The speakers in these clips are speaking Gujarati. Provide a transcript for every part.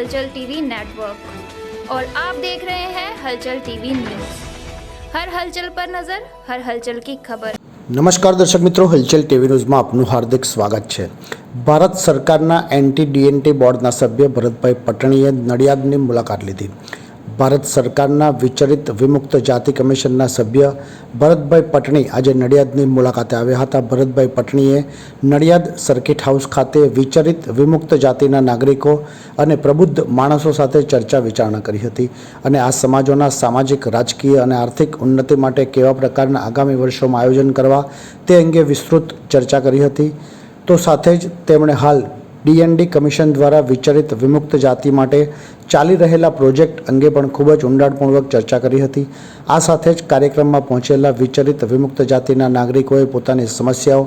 हलचल टीवी नेटवर्क और आप देख रहे हैं हलचल टीवी न्यूज हर हलचल पर नजर हर हलचल की खबर નમસ્કાર દર્શક મિત્રો હલચલ ટીવી ન્યૂઝમાં આપનું હાર્દિક સ્વાગત છે ભારત સરકારના એન્ટી ડીએનટી બોર્ડના સભ્ય ભરતભાઈ પટણીએ નડિયાદની મુલાકાત લીધી ભારત સરકારના વિચરિત વિમુક્ત જાતિ કમિશનના સભ્ય ભરતભાઈ પટણી આજે નડિયાદની મુલાકાતે આવ્યા હતા. ભરતભાઈ પટણીએ નડિયાદ સર્કિટ હાઉસ ખાતે વિચરિત વિમુક્ત જાતિના નાગરિકો અને પ્રબુદ્ધ માણસો સાથે ચર્ચા વિચારણા કરી હતી અને આ સમાજોના સામાજિક, રાજકીય અને આર્થિક ઉન્નતિ માટે કેવા પ્રકારના આગામી વર્ષોમાં આયોજન કરવા તે અંગે વિસ્તૃત ચર્ચા કરી હતી. તો સાથે જ તેમણે હાલ ડીએનડી કમિશન દ્વારા વિચરિત વિમુક્ત જાતિ માટે ચાલી રહેલા પ્રોજેક્ટ અંગે પણ ખૂબ જ ઊંડાણપૂર્વક ચર્ચા કરી હતી. આ સાથે જ કાર્યક્રમમાં પહોંચેલા વિચરિત વિમુક્ત જાતિના નાગરિકોએ પોતાની સમસ્યાઓ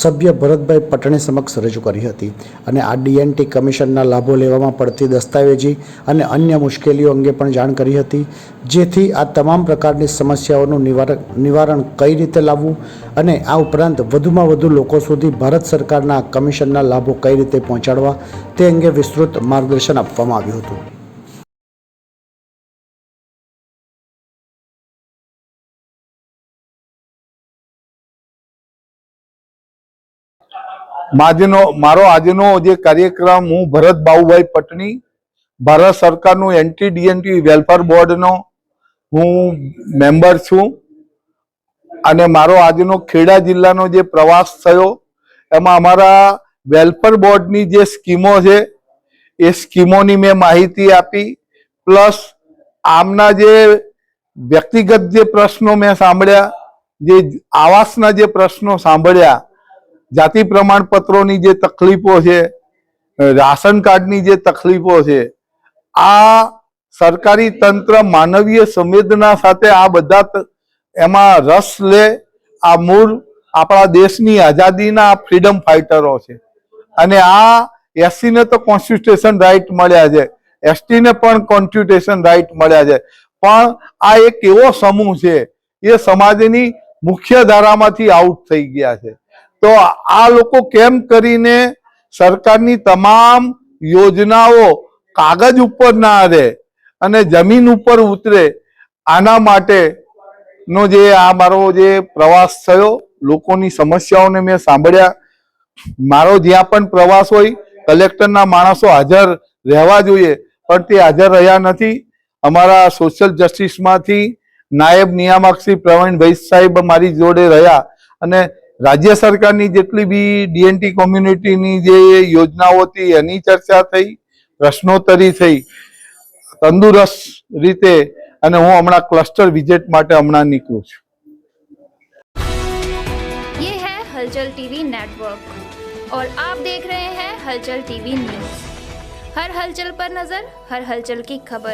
સભ્ય ભરતભાઈ પટણી સમક્ષ રજૂ કરી હતી અને આ ડીએનટી કમિશનના લાભો લેવામાં પડતી દસ્તાવેજી અને અન્ય મુશ્કેલીઓ અંગે પણ જાણ કરી હતી. જેથી આ તમામ પ્રકારની સમસ્યાઓનું નિવારણ નિવારણ કઈ રીતે લાવવું અને આ ઉપરાંત વધુમાં વધુ લોકો સુધી ભારત સરકારના કમિશનના લાભો કઈ રીતે પહોંચાડવા તે અંગે વિસ્તૃત માર્ગદર્શન આપવામાં આવ્યું હતું. આજનો મારો આજનો જે કાર્યક્રમ હું ભરત બાબુભાઈ પટણી, ભારત સરકારનું એન્ટી ડીએનટી વેલફેર બોર્ડનો હું મેમ્બર છું. અને મારો આજનો ખેડા જિલ્લાનો જે પ્રવાસ થયો, એમાં અમારા વેલફેર બોર્ડની જે સ્કીમો છે, એ સ્કીમોની મેં માહિતી આપી. પ્લસ આમના જે વ્યક્તિગત જે પ્રશ્નો મેં સાંભળ્યા, જે આવાસના જે પ્રશ્નો સાંભળ્યા જાતિ પ્રમાણપત્રોની જે તકલીફો છે રાશન કાર્ડની જે તકલીફો છે, આ સરકારી તંત્ર માનવીય સંવેદના સાથે આ બધા એમાં રસ લે, આ મૂળ આપણા દેશની આઝાદીના ફ્રીડમ ફાઇટરો છે. અને આ એસસીને તો કોન્સ્ટિટ્યુશન રાઈટ મળ્યા છે, એસટીને પણ કોન્સ્ટિટ્યુશન રાઇટ મળ્યા છે. પણ આ એક એવો સમૂહ છે, એ સમાજની મુખ્ય ધારામાંથી આઉટ થઈ ગયા છે. તો આ લોકો કેમ કરીને સરકારની તમામ યોજનાઓ કાગજ ઉપર ના રહે અને જમીન ઉપર ઉતરે, આના માટે નો જે આ મારો જે પ્રવાસ થયો, લોકોની સમસ્યાઓને મેં સાંભળ્યા. મારો જ્યાં પણ પ્રવાસ હોય, કલેક્ટરના માણસો હાજર રહેવા જોઈએ, પણ તે હાજર રહ્યા નથી. અમારા સોશિયલ જસ્ટિસમાંથી નાયબ નિયામક શ્રી પ્રવીણભાઈ સાહેબ મારી જોડે રહ્યા અને રાજ્ય સરકારની જેટલી બી ડીએનટી કોમ્યુનિટીની જે યોજનાઓ હતી એની ચર્ચા થઈ પ્રશ્નોત્તરી થઈ તંદુરસ્ત રીતે અને હું હમણાં ક્લસ્ટર વિઝિટ માટે હમણાં નીકળું છું ये है हलचल टीवी नेटवर्क और आप देख रहे हैं हलचल टीवी न्यूज हर हलचल पर नजर हर हलचल की खबर